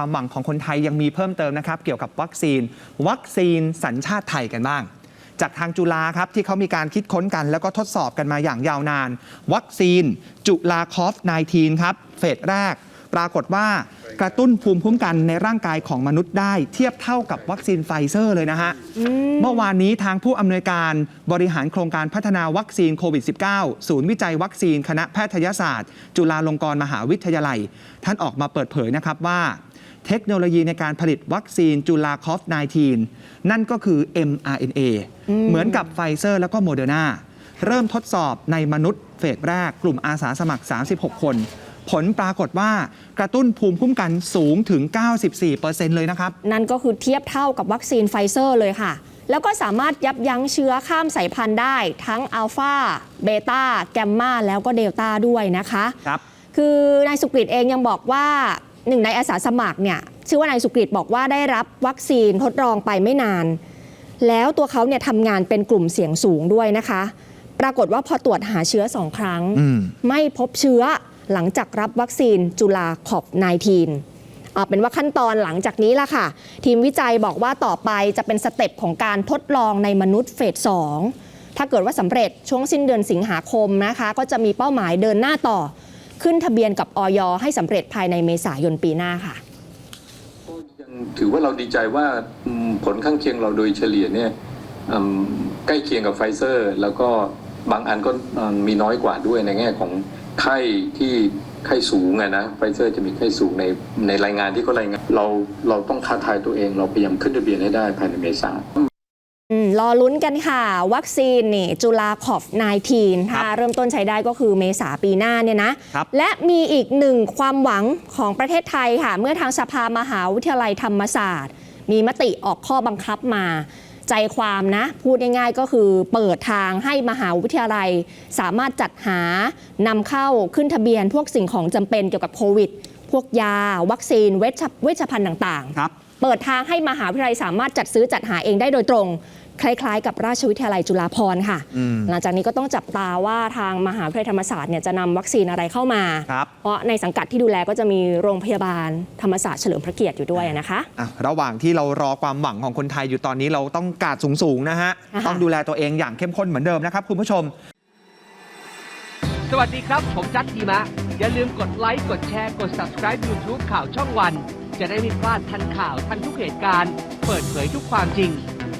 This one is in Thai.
ความหวังของคนไทยยังมีเพิ่มเติมนะครับ เกี่ยวกับวัคซีน วัคซีนสัญชาติไทยกันบ้าง จากทางจุฬาครับ ที่เขามีการคิดค้นกันแล้วก็ทดสอบกันมาอย่างยาวนาน วัคซีน จุฬาคอฟ -19 ครับ เฟสแรก ปรากฏว่ากระตุ้นภูมิคุ้มกันในร่างกายของมนุษย์ได้ เทียบเท่ากับวัคซีนไฟเซอร์เลยนะฮะ เมื่อวานนี้ทางผู้อำนวยการบริหารโครงการพัฒนาวัคซีนโควิด -19 ศูนย์วิจัยวัคซีนคณะแพทยศาสตร์ จุฬาลงกรณ์มหาวิทยาลัย ท่านออกมาเปิดเผยนะครับว่า เทคโนโลยีในการผลิตวัคซีนจุฬาคอฟ -19 นั่นก็คือ mRNA เหมือนกับไฟเซอร์แล้วก็โมเดอร์นาเริ่มทดสอบในมนุษย์เฟสแรกกลุ่มอาสาสมัคร 36 คน ผลปรากฏว่ากระตุ้นภูมิคุ้มกันสูงถึง 94%เลยนะครับ นั่นก็คือเทียบเท่ากับวัคซีนไฟเซอร์เลยค่ะ แล้วก็สามารถยับยั้งเชื้อข้ามสายพันธุ์ได้ ทั้งอัลฟาเบต้าแกมมาแล้วก็เดลต้าด้วยนะคะ ครับ คือนายสุกฤตเองยังบอกว่า หนึ่งในอาสาสมัครเนี่ยชื่อว่านายสุกฤตบอกว่าได้รับวัคซีนทดลองไปไม่นาน แล้วตัวเขาเนี่ยทำงานเป็นกลุ่มเสี่ยงสูงด้วยนะคะ ปรากฏว่าพอตรวจหาเชื้อสองครั้งอืมไม่พบเชื้อหลังจากรับวัคซีนจุลาขอบ -19 เอาเป็นว่าขั้นตอนหลังจากนี้ล่ะค่ะ ทีมวิจัยบอกว่าต่อไปจะเป็นสเต็ปของการทดลองในมนุษย์เฟส 2 ถ้าเกิดว่าสำเร็จช่วงสิ้นเดือนสิงหาคมนะคะ ก็จะมีเป้าหมายเดินหน้าต่อ ขึ้นทะเบียนกับออยให้สำเร็จภายในเมษายนปีหน้าค่ะก็ยังถือว่าเราดีใจว่าผลข้างเคียงเราโดยเฉลี่ยเนี่ยใกล้เคียงกับไฟเซอร์ แล้วก็บางอันก็มีน้อยกว่าด้วยในแง่ของไข้ที่ไข้สูงอะนะไฟเซอร์จะมีไข้สูงในในรายงานที่เขารายงานเราเราต้องท้าทายตัวเอง เราพยายามขึ้นทะเบียนให้ได้ภายในเมษา รอลุ้นกันค่ะ วัคซีนนี่จุลาขอบ -19 ถ้าเริ่มต้นใช้ได้ก็คือเมษาปีหน้าเนี่ยนะครับและมีอีกหนึ่งความหวังของประเทศไทยค่ะ เมื่อทางสภามหาวิทยาลัยธรรมศาสตร์ มีมติออกข้อบังคับมาใจความนะ พูดง่ายๆก็คือเปิดทางให้มหาวิทยาลัย สามารถจัดหานำเข้าขึ้นทะเบียน พวกสิ่งของจำเป็นเกี่ยวกับโควิด พวกยา วัคซีน เวชเวชภัณฑ์ต่างๆครับเปิดทางให้มหาวิทยาลัยสามารถจัดซื้อจัดหาเองได้โดยตรง คล้ายๆ กับราชวิทยาลัยจุฬาภรณ์ค่ะอืมหลังจากนี้ก็ต้องจับตาว่าทางมหาวิทยาลัยธรรมศาสตร์เนี่ยจะนำวัคซีนอะไรเข้ามาครับเพราะในสังกัดที่ดูแลก็จะมีโรงพยาบาลธรรมศาสตร์เฉลิมพระเกียรติอยู่ด้วยนะคะอะระหว่างที่เรารอความหวังของคนไทยอยู่ตอนนี้เราต้องกาดสูงๆนะฮะอ่าฮะต้องดูแลตัวเองอย่างเข้มข้นเหมือนเดิมนะครับคุณผู้ชม สวัสดีครับ ผมจัดทีมะ อย่าลืมกดไลค์กดแชร์กด subscribe YouTube ข่าวช่องวัน จะได้ไม่พลาดทันข่าวทันทุกเหตุการณ์ เปิดเผยทุกความจริง